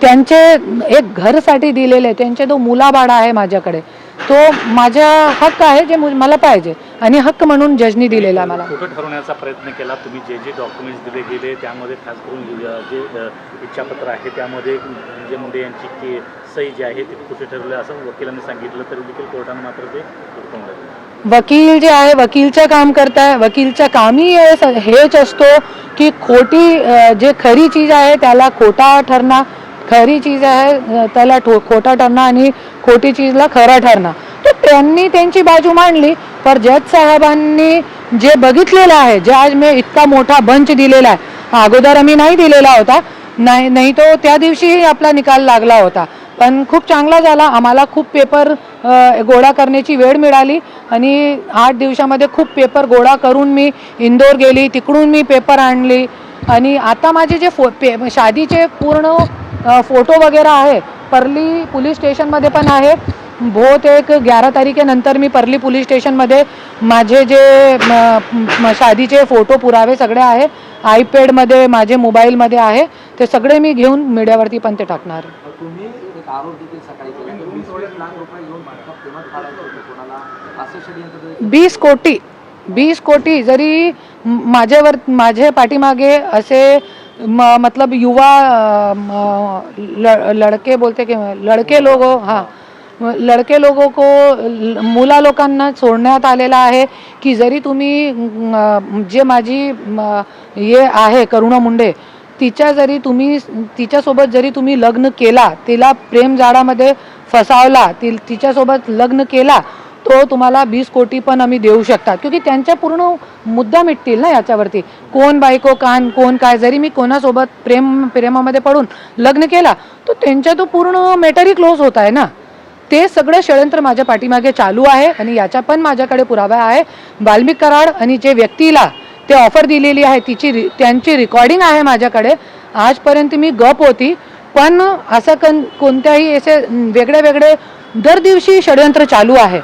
त्यांचे एक घरसाठी दिलेले त्यांचे तो मुलाबाळा आहे माझ्याकडे तो माझा हक्क आहे जे मला पाहिजे. आणि हक्क म्हणून जजनी दिलेला मला. खोटं ठरवण्याचा प्रयत्न केला. तुम्ही जे जे डॉक्युमेंट्स दिले गेले त्यामध्ये खास करून जे इच्छापत्र आहे त्यामध्ये धनंजय मुंडे यांची के सही जी आहे ती खोटी ठरवली? असं वकिलांनी सांगितलं तरी देखील कोर्टानं मात्र ते वकील जे आहे वकीलचं काम करताय. वकीलचं कामही हेच असतो की खोटी जे खरी चीज आहे त्याला खोटा ठरणं खरी चीज आहे त्याला ठो खोटा ठरणं आणि खोटी चीजला खरा ठरणं तर त्यांनी त्यांची बाजू मांडली पर जज साहेबांनी जे बघितलेलं आहे जे आज मी इतका मोठा बंच दिलेला आहे अगोदर आम्ही नाही दिलेला होता नाही नाही तो त्या दिवशीही आपला निकाल लागला होता. पण खूप चांगला झाला आम्हाला खूप पेपर गोळा करण्याची वेळ मिळाली आणि आठ दिवसामध्ये खूप पेपर गोळा करून मी इंदोर गेली तिकडून मी पेपर आणली आणि आता माझे जे फो पे शादीचे पूर्ण फोटो वगैरे आहे. परली पोलीस स्टेशनमध्ये पण आहे. बहुतेक ग्यारा तारखेनंतर मी परली पोलीस स्टेशनमध्ये माझे जे शादीचे फोटो पुरावे सगळे आहे आयपॅडमध्ये माझे मोबाईलमध्ये आहे. ते सगळे मी घेऊन मीडियावरती पण ते टाकणार. एक वीस कोटी वीस कोटी. जरी माझ्यावर माझ्या पाठीमागे असे मतलब युवा ल- लड़के बोलते की लड़के लोग हां लड़के लोगों को मुला लोकांना सोडण्यात आलेला आहे की जरी तुम्ही जे माझी ये हे आहे करुणा मुंडे तिच्या जरी तुम्ही तिच्यासोबत जरी तुम्ही लग्न केला तिला प्रेम जाळामध्ये फसावला ति तिच्यासोबत लग्न केला तो तुम्हाला वीस कोटी पण आम्ही देऊ शकतात. क्योंकि त्यांच्या पूर्ण मुद्दा मिटतील ना याच्यावरती. कोण बायको कान कोण काय जरी मी कोणासोबत प्रेम प्रेमामध्ये पडून लग्न केला तर त्यांच्या तो पूर्ण मॅटरही क्लोज होत आहे ना. ते सगळं षडयंत्र माझ्या पाठीमागे चालू आहे आणि याचा पण माझ्याकडे पुरावा आहे. बाल्मिक कराड आणि जे व्यक्तीला ते ऑफर दिलेली आहे तिची रि- त्यांची रेकॉर्डिंग आहे माझ्याकडे. आजपर्यंत मी गप होती पण असं कन कोणत्याही असे वेगळे वेगळे दर दिवशी षडयंत्र चालू आहे.